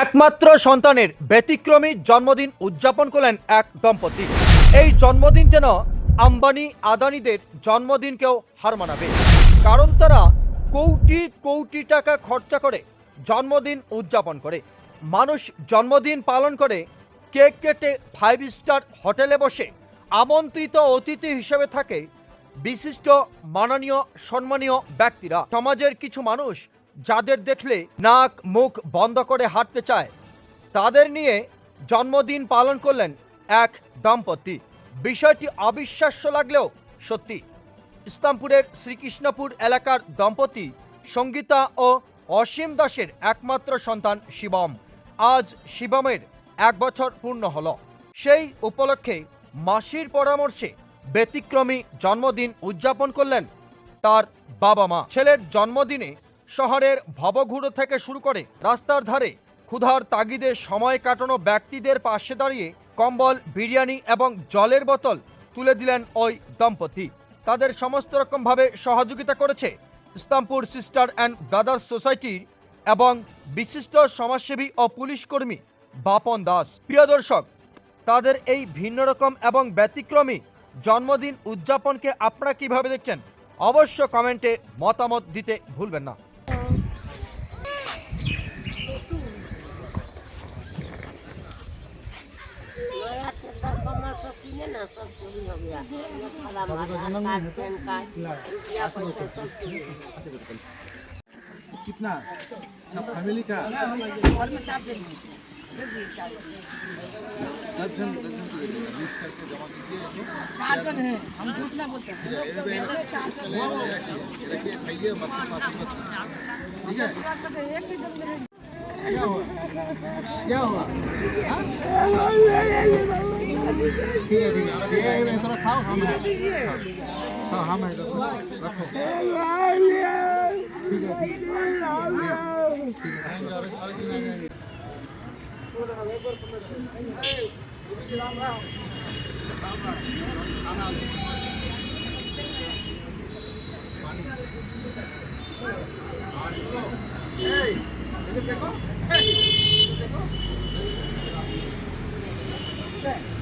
একমাত্র সন্তানের ব্যতিক্রমী জন্মদিন উদযাপন করলেন এক দম্পতি। এই জন্মদিন যেন আম্বানি আদানিদের জন্মদিনকেও হার মানাবে। কারণ তারা কোটি কোটি টাকা খরচা করে জন্মদিন উদযাপন করে। মানুষ জন্মদিন পালন করে কেক কেটে ফাইভ স্টার হোটেলে বসে আমন্ত্রিত অতিথি হিসেবে থাকে বিশিষ্ট মাননীয়, সম্মানীয় ব্যক্তিরা। সমাজের কিছু মানুষ যাদের দেখলে নাক মুখ বন্ধ করে হাঁটতে চায়, তাদের নিয়ে জন্মদিন পালন করলেন এক দম্পতি। বিষয়টি অবিশ্বাস্য লাগলেও সত্যি। ইসলামপুরের শ্রীকৃষ্ণপুর এলাকার দম্পতি সঙ্গীতা ও অসীম দাসের একমাত্র সন্তান শিবম। আজ শিবমের এক বছর পূর্ণ হল। সেই উপলক্ষে মাসির পরামর্শে ব্যতিক্রমী জন্মদিন উদযাপন করলেন তার বাবা মা। ছেলের জন্মদিনে শহরের ভবঘুরো থেকে শুরু করে রাস্তার ধারে ক্ষুধার তাগিদে সময় কাটানো ব্যক্তিদের পাশে দাঁড়িয়ে কম্বল, বিরিয়ানি এবং জলের বোতল তুলে দিলেন ওই দম্পতি। তাদের সমস্ত রকমভাবে সহযোগিতা করেছে ইসলামপুর সিস্টার অ্যান্ড ব্রাদার্স সোসাইটির এবং বিশিষ্ট সমাজসেবী ও পুলিশ কর্মী বাপন দাস। প্রিয় দর্শক, তাদের এই ভিন্ন রকম এবং ব্যতিক্রমী জন্মদিন উদযাপনকে আপনারা কীভাবে দেখছেন, অবশ্য কমেন্টে মতামত দিতে ভুলবেন না। सब किने ना सब चोरी हो गया। ये खड़ा मारा कार्ड पैन कार्ड रुपया पैसा सब चोरी हो गया। कितना? सब फैमिली का? दस जन दस जन को दे दीजिए बीस करके जमा कीजिए। चार जन हैं। हम झूठ ना बोलते। रखिए खाइए में ठीक है। एक ही? जन क्या हुआ? क्या हुआ? हाँ? ठीक है ठीक है ये एक रेसरा खाओ हम है हाँ हम है रखो ठीक है Hey, देखो, hey, देखो, देखो,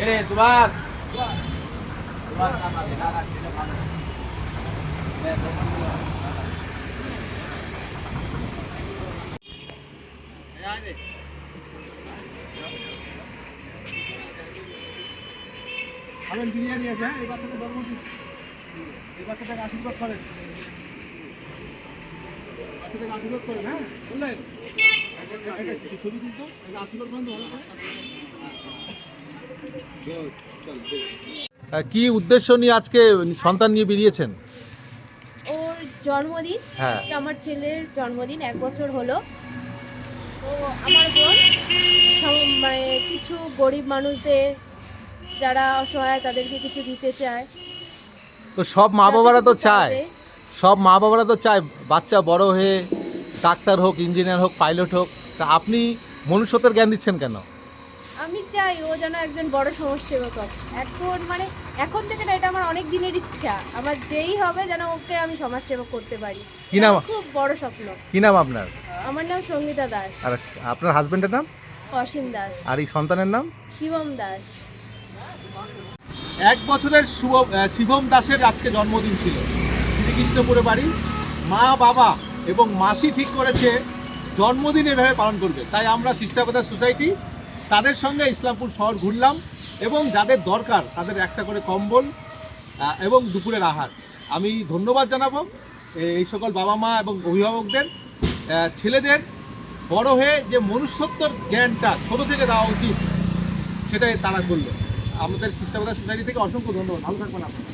এরে সুভাষ সুভাষ আমার দেখা রাখতে ভালো Yeah, I খাবেন বিরিয়ানি আছে হ্যাঁ? এই বাচ্চাটা জন্মদিন এই বাচ্চাটাকে আশীর্বাদ করেন। বাচ্চাটাকে আশীর্বাদ করেন হ্যাঁ? বুঝলেন? ছবি তুলতো? আশীর্বাদ করেন তো ভালো করে। চল, চল। কি উদ্দেশ্য নিয়ে আজকে সন্তান নিয়ে বেরিয়েছেন? ওর জন্মদিন। হ্যাঁ। আজকে আমার ছেলের জন্মদিন এক বছর হলো। তো আমার বোন মানে কিছু গরিব মানুষদের যারা অসহায় তাদেরকে কিছু দিতে চায়। তো সব মা বাবারা তো চায়। সব মা বাবারা তো চায় বাচ্চা বড় হয়ে ডাক্তার হোক ইঞ্জিনিয়ার হোক পাইলট হোক। তা আপনি মনুষ্যত্বের জ্ঞান দিচ্ছেন কেন? আমি চাই ও যেন একজন বড় সমাজসেবক হয় এখন মানে এখন থেকে না এটা আমার অনেক দিনের ইচ্ছা। আমার যেই হবে যেন ওকে আমি সমাজসেবক করতে পারি। কি নাম? খুব বড় স্বপ্ন। কি নাম আপনার? আমার নাম সঙ্গীতা দাস। আর আপনার হাজবেন্ডের নাম? অসীম দাস। আর এই সন্তানের নাম? শিবম দাস। এক বছরের শুভ শিবম দাসের আজকে জন্মদিন ছিল। শ্রীকৃষ্ণপুরে বাড়ি। মা, বাবা এবং মাসি ঠিক করেছে জন্মদিন এভাবে পালন করবে। তাই আমরা শিষ্টাপদা সোসাইটি তাদের সঙ্গে ইসলামপুর শহর ঘুরলাম এবং যাদের দরকার তাদের একটা করে কম্বল এবং দুপুরের আহার। আমি ধন্যবাদ জানাব এই সকল বাবা মা এবং অভিভাবকদের। ছেলেদের বড় হয়ে যে মনুষ্যত্বর জ্ঞানটা ছোট থেকে দেওয়া উচিত, সেটাই তারা করল। আমাদের শিষ্টাপদা সোসাইটি থেকে অসংখ্য ধন্যবাদ। ভালো থাকবেন আপনারা।